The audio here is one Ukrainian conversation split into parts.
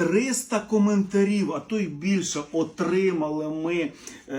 300 коментарів, а то й більше отримали ми е,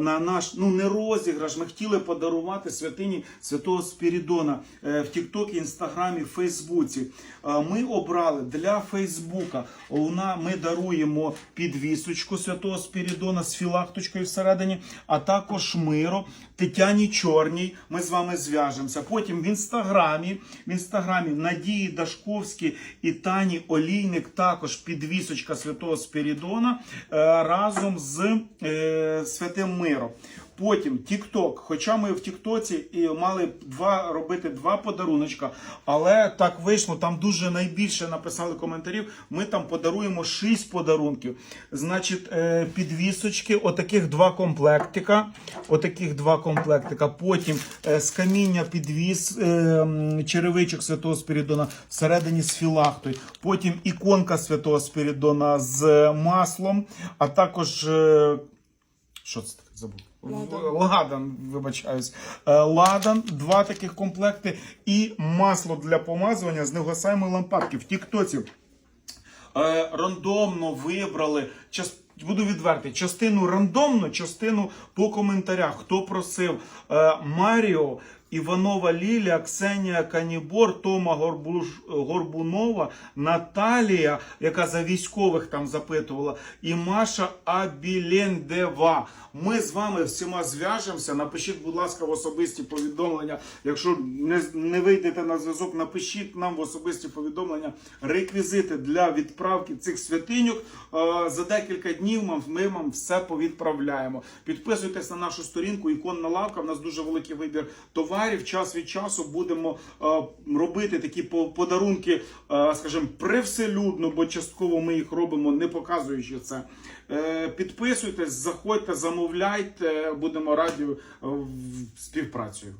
на наш ну не розіграш. Ми хотіли подарувати святині Святого Спірідона е, в Тіктокі, Інстаграмі, Фейсбуці. Е, ми обрали для Фейсбука. Вона ми даруємо підвісочку Святого Спірідона з філакточкою всередині, а також миро Тетяні Чорній. Ми з вами зв'яжемося. Потім в інстаграмі, в інстаграмі Надії Дашковській і Тані Олійник також підвісочка Святого Спірідона е, разом з е, Святим Миром. Потім TikTok. Хоча ми в Тіктоці і мали два робити два подаруночка, але так вийшло. Там дуже найбільше написали коментарів. Ми там подаруємо шість подарунків. Значить, е, підвісочки, отаких два комплектика. Отаких два комплектика. Потім е, з каміння підвіс е, черевичок Святого Спірідона всередині з філахтою. Потім іконка Святого Спірідона з маслом, а також. Е, що це таке забув? Ладан. Ладан, вибачаюсь. Е, Ладан, два таких комплекти і масло для помазування з негасаємої лампадки. В Тіктоці е, рандомно вибрали. Час... Буду відвертий, частину рандомно, частину по коментарях. Хто просив е, Маріо, Іванова Лілія, Ксенія Канібор, Тома Горбуш... Горбунова, Наталія, яка за військових там запитувала, і Маша Абілендева. Ми з вами всіма зв'яжемося. Напишіть, будь ласка, в особисті повідомлення. Якщо не, не вийдете на зв'язок, напишіть нам в особисті повідомлення реквізити для відправки цих святиньок. Е, За декілька днів ми, ми вам все повідправляємо. Підписуйтесь на нашу сторінку, іконна лавка. У нас дуже великий вибір товарів. Час від часу будемо е, робити такі по- подарунки, е, скажімо, привселюдно, бо частково ми їх робимо, не показуючи це. Е, Підписуйтесь, заходьте, замовляйте. Будемо раді співпрацею.